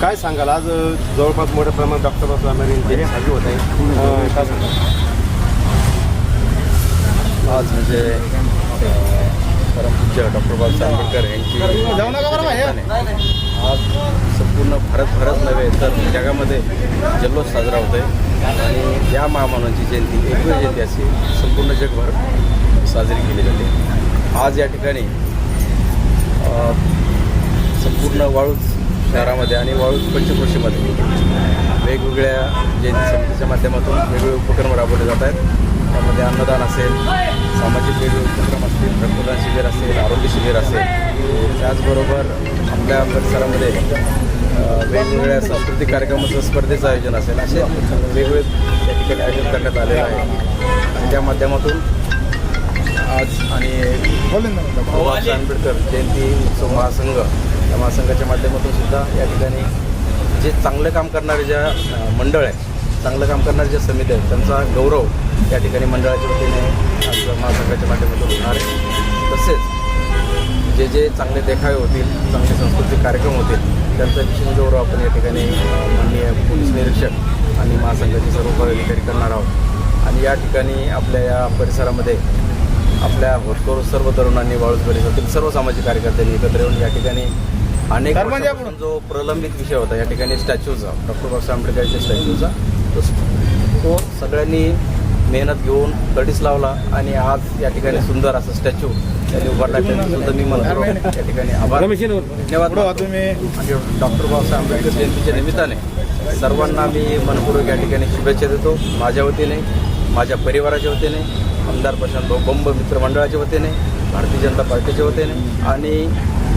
काय सांगाल? आज जवळपास मोठ्या प्रमाणात डॉक्टर बाबासाहेब यांची हल्ली होत आहे काय सांगाल? आज म्हणजे परमपूज्य डॉक्टर बाबासाहेब आंबेडकर यांची आज संपूर्ण भारत भारत नव्हे तर जगामध्ये जल्लोष साजरा होत आहे आणि या महामानवांची जयंती एकवीस जयंती अशी संपूर्ण जगभर साजरी केली जाते. आज या ठिकाणी संपूर्ण वाळूज शहरामध्ये आणि वाळूज पंचक्रोशीमध्ये वेगवेगळ्या जयंती समितीच्या माध्यमातून वेगवेगळे उपक्रम राबवले जात आहेत. त्यामध्ये अन्नदान असेल सामाजिक वेगवेगळे उपक्रम असतील रक्तदान शिबिर असेल आरोग्य शिबिर असेल. त्याचबरोबर आपल्या परिसरामध्ये वेगवेगळ्या सांस्कृतिक कार्यक्रमाचं स्पर्धेचं आयोजन असेल असे वेगवेगळे त्या ठिकाणी आयोजन करण्यात आलेलं आहे. आणि त्या माध्यमातून आज आणि बाबासाहेब आंबेडकर जयंती उत्सव महासंघ या महासंघाच्या माध्यमातून सुद्धा या ठिकाणी जे चांगलं काम करणारे ज्या मंडळ आहे चांगलं काम करणारे ज्या समिती आहेत त्यांचा गौरव या ठिकाणी मंडळाच्या वतीने महासंघाच्या माध्यमातून होणार आहे. तसेच जे जे चांगले देखावे होतील चांगले सांस्कृतिक कार्यक्रम होतील त्यांचा विशेष गौरव आपण या ठिकाणी माननीय पोलीस निरीक्षक आणि महासंघाचे सर्व पदाधिकारी करणार आहोत. आणि या ठिकाणी आपल्या या परिसरामध्ये आपल्या होतकरू सर्व तरुणांनी वाळूज परिसरातील सर्व सामाजिक कार्यकर्त्यांनी एकत्र येऊन या ठिकाणी अनेक वर्षापासून जो प्रलंबित विषय होता या ठिकाणी स्टॅच्यूचा डॉक्टर बाबासाहेब आंबेडकरच्या स्टॅच्यूचा तो तो सगळ्यांनी मेहनत घेऊन कडीच लावला आणि आज या ठिकाणी सुंदर असं स्टॅच्यू त्यांनी उभारला. त्यांनी सुद्धा मी म्हणतो. या ठिकाणी आभार. धन्यवाद. आणि डॉक्टर बाबासाहेब आंबेडकर जयंतीच्या निमित्ताने सर्वांना मी मनपूर्वक या ठिकाणी शुभेच्छा देतो. माझ्या वतीने माझ्या परिवाराच्या वतीने आमदार प्रशांत भाऊ बंब मित्रमंडळाच्या वतीने भारतीय जनता पार्टीच्या वतीने आणि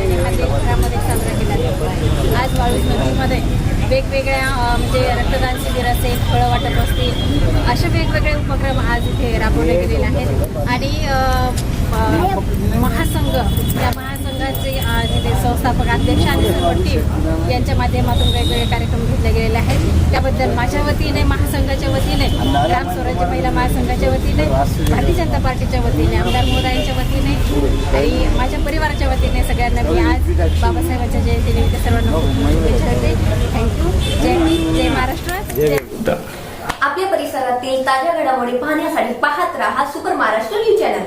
आणि साजरा केला आज वाळूज नदीमध्ये वेगवेगळ्या म्हणजे रक्तदान शिबिर असेल फळं वाटप असतील असे वेगवेगळे उपक्रम आज इथे राबवले गेलेले आहेत. आणि अध्यक्ष आणि सर्व टीम यांच्या माध्यमातून वेगवेगळे कार्यक्रम घेतले गेलेले आहेत. त्याबद्दल माझ्या वतीने महासंघाच्या वतीने ग्राम स्वराज्य महिला महासंघाच्या वतीने भारतीय जनता पार्टीच्या वतीने आमदार मोदायांच्या वतीने आणि माझ्या परिवाराच्या वतीने सगळ्यांना मी आज बाबासाहेबांच्या जयंतीनिमित्त सर्वांना खूप खूप शुभेच्छा देते. थँक्यू जय हिंद जय महाराष्ट्र. जय आपल्या परिसरातील ताज्या घडामोडी पाहण्यासाठी पाहत राहा सुपर महाराष्ट्र न्यूज चॅनल.